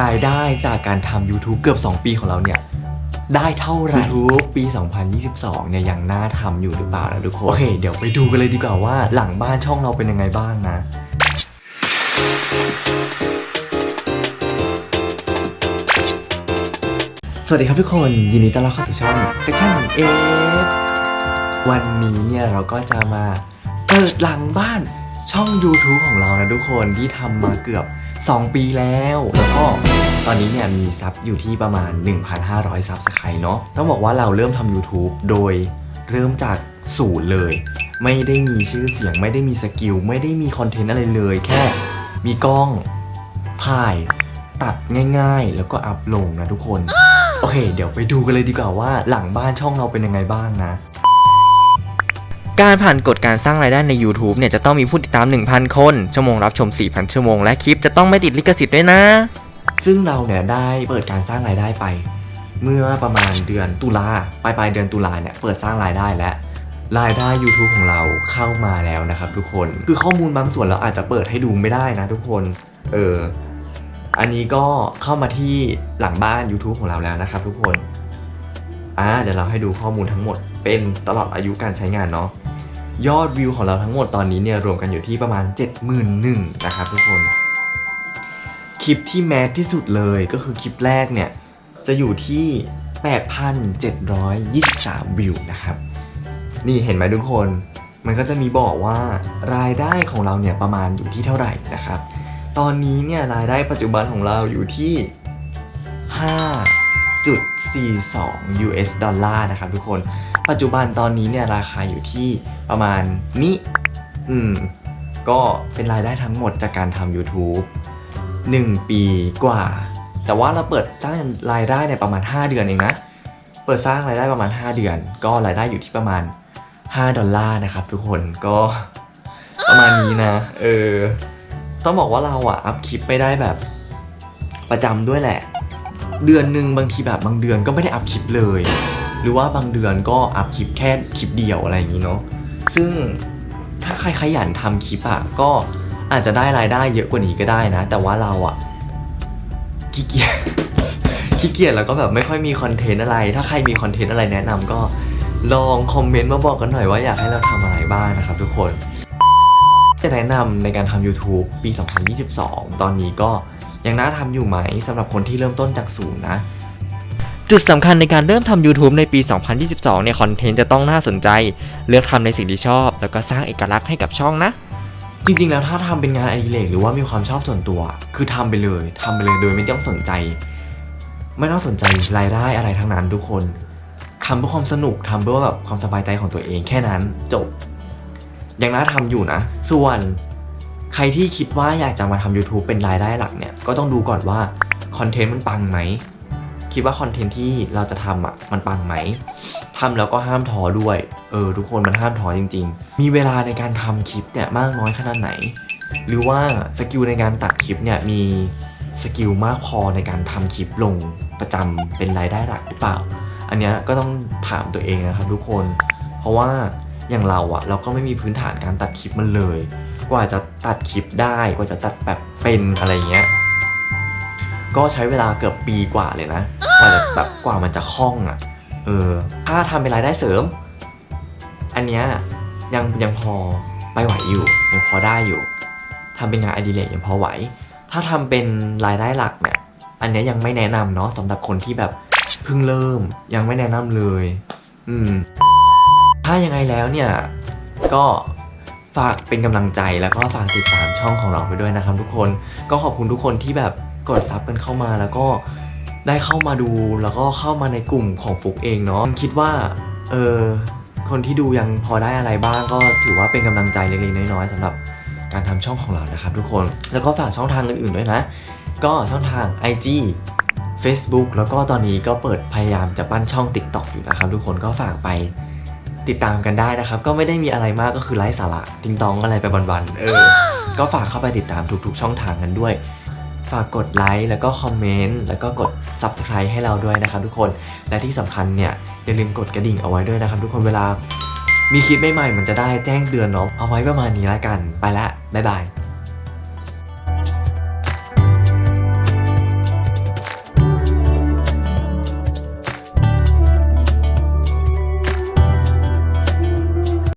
รายได้จากการทำ YouTube เกือบ 2 ปีของเราเนี่ย ได้เท่าไหร่ YouTube ปี 2022 เนี่ยยังน่าทำอยู่หรือเปล่านะทุกคน โอเค เดี๋ยวไปดูกันเลยดีกว่าว่าหลังบ้านช่องเราเป็นยังไงบ้างนะสวัสดีครับทุกคน ยินดีต้อนรับเข้าสู่ช่อง Section A วันนี้เนี่ยเราก็จะมาเปิดหลังบ้านช่อง YouTube ของเรานะทุกคนที่ทำมาเกือบ 2 ปีแล้วแล้วก็ตอนนี้เนี่ยมีซับอยู่ที่ประมาณ 1,500 ซับสไครเนาะต้องบอกว่าเราเริ่มทำ YouTube โดยเริ่มจากศูนย์เลย ไม่ได้มีชื่อเสียง ไม่ได้มีสกิล ไม่ได้มีคอนเทนต์อะไรเลย แค่มีกล้องถ่ายตัดง่ายๆ แล้วก็อัพลงนะทุกคน โอเค เดี๋ยวไปดูกันเลยดีกว่าว่าหลังบ้านช่องเราเป็นยังไงบ้างนะ การผ่านกฎการสร้างรายได้ใน YouTube เนี่ยจะต้องมีผู้ติดตาม 1,000 คน ชั่วโมงรับชม 4,000 ชั่วโมง และคลิปจะต้องไม่ติดลิขสิทธิ์ด้วยนะ ซึ่งเราเนี่ยได้เปิดการสร้างรายได้ไป เมื่อประมาณเดือนตุลาปลายปลายเดือนตุลาเนี่ยเปิดสร้างรายได้แล้วรายได้ YouTube ของเราเข้ามาแล้วนะครับทุกคนคือข้อมูลบางส่วนเราอาจจะเปิดให้ดูไม่ได้นะทุกคนเอออันนี้ก็เข้ามาที่หลังบ้าน YouTube ของเราแล้วนะครับทุกคนอ่าเดี๋ยวเราให้ดูข้อมูลทั้งหมดเป็นตลอดอายุการใช้งานเนาะ ยอดวิวของเราทั้งหมดตอนนี้เนี่ยรวมกันอยู่ที่ประมาณ 71,000นะครับทุกคน คลิปที่แมสที่สุดเลยก็คือคลิปแรกเนี่ย จะอยู่ที่ 8,723 วิวนะครับ นี่เห็นไหมทุกคน มันก็จะมีบอกว่ารายได้ของเราเนี่ยประมาณอยู่ที่เท่าไหร่นะครับ ตอนนี้เนี่ยรายได้ปัจจุบันของเราอยู่ที่ 5.42 US ดอลลาร์นะครับทุกคน ปัจจุบันตอนนี้เนี่ยราคาอยู่ที่ ประมาณนี้อืมก็เป็นรายได้ทั้งหมดจากการทำ YouTube 1 ปีกว่า แต่ว่าเราเปิดสร้างรายได้ในประมาณ 5 เดือนเองนะ เปิดสร้างรายได้ประมาณ 5 เดือน ก็รายได้อยู่ที่ประมาณ 5 ดอลลาร์นะครับทุกคนก็ประมาณนี้นะ เออ ต้องบอกว่าเราอะอัพคลิปไม่ได้แบบประจำด้วยแหละ เดือนหนึ่งบางทีแบบบางเดือนก็ไม่ได้อัพคลิปเลย หรือว่าบางเดือนก็อัพคลิปแค่คลิปเดียวอะไรอย่างนี้เนาะ ซึ่งถ้าใครขยันทำคลิปอะก็อาจจะได้รายได้เยอะกว่านี้ก็ได้นะ แต่ว่าเราอะขี้เกียจขี้เกียจแล้วก็แบบไม่ค่อยมีคอนเทนต์อะไร ถ้าใครมีคอนเทนต์อะไรแนะนำก็ลองคอมเมนต์มาบอกกันหน่อยว่าอยากให้เราทำอะไรบ้างนะครับทุกคนจะแนะนำในการทำ YouTube ปี 2022 ตอนนี้ก็ยังน่าทำอยู่ไหมสำหรับคนที่เริ่มต้นจากศูนย์นะ จุดสำคัญในการเริ่มทำ YouTube ในปี 2022 เนี่ยคอนเทนต์จะต้องน่าสนใจ เลือกทำในสิ่งที่ชอบ แล้วก็สร้างเอกลักษณ์ให้กับช่องนะ จริงๆ แล้วถ้าทำเป็นงานอดิเรกหรือว่ามีความชอบส่วนตัว คือทำไปเลยทำไปเลยโดยไม่ต้องสนใจ ไม่ต้องสนใจรายได้อะไรทั้งนั้นทุกคนทำเพื่อความสนุกทำเพื่อแบบความสบายใจของตัวเองแค่นั้นจบยังน่าทำอยู่นะ ส่วนใครที่คิดว่าอยากจะมาทำ YouTube เป็นรายได้หลักเนี่ย ก็ต้องดูก่อนว่า คอนเทนต์มันปังไหม คิดว่าคอนเทนต์ที่เราจะทำอะมันปังไหมทำแล้วก็ห้ามท้อด้วย เออ ทุกคนมันห้ามท้อจริง ๆ มีเวลาในการทำคลิปเนี่ยมากน้อยขนาดไหน หรือว่าสกิลในการตัดคลิปเนี่ยมีสกิลมากพอในการทำคลิปลงประจำเป็นรายได้หลักหรือเปล่า อันเนี้ยก็ต้องถามตัวเองนะครับทุกคน เพราะว่าอย่างเราอะเราก็ไม่มีพื้นฐานการตัดคลิปมันเลย กว่าจะตัดคลิปได้กว่าจะตัดแบบเป็นอะไรเงี้ย ก็ใช้เวลาเกือบปีกว่าเลยนะกว่าจะแบบกว่ามันจะคล่องอะเออ ถ้าทำเป็นรายได้เสริม อันเนี้ยยังยังพอไปไหวอยู่ ยังพอได้อยู่ทำเป็นงานอดิเรกยังพอไหว ถ้าทำเป็นรายได้หลักเนี่ยอันเนี้ยยังไม่แนะนำเนาะสำหรับคนที่แบบเพิ่งเริ่มยังไม่แนะนำเลย อืม ถ้ายังไงแล้วเนี่ย ก็ฝากเป็นกำลังใจแล้วก็ฝากติดตามช่องของเราไปด้วยนะครับทุกคน ก็ขอบคุณทุกคนที่แบบ กดซับกันเข้ามาแล้วก็ได้เข้ามาดูแล้วก็เข้ามาในกลุ่มของฟุกเองเนาะคิดว่าเออคนที่ดูยังพอได้อะไรบ้างก็ถือว่าเป็นกำลังใจเล็กๆน้อยๆสำหรับการทำช่องของเรานะครับทุกคนแล้วก็ฝากช่องทางอื่นๆด้วยนะ ก็ช่องทาง IG Facebook แล้วก็ตอนนี้ก็เปิดพยายามจะปั้นช่อง TikTok อยู่นะครับ ทุกคนก็ฝากไปติดตามกันได้นะครับ ก็ไม่ได้มีอะไรมากก็คือไลฟ์สาระติงตองอะไรไปวันๆเออ ก็ฝากเข้าไปติดตามทุกๆ ช่องทางกันด้วย ฝากกดไลค์แล้วก็คอมเมนต์แล้วก็กด Subscribe ให้เราด้วยนะครับทุกคนและที่สำคัญเนี่ยอย่าลืมกดกระดิ่งเอาไว้ด้วยนะครับ ทุกคนเวลา มีคลิปใหม่ๆมันจะได้แจ้งเตือนเนาะเอาไว้ประมาณนี้แล้วกัน ไปละบ๊ายบาย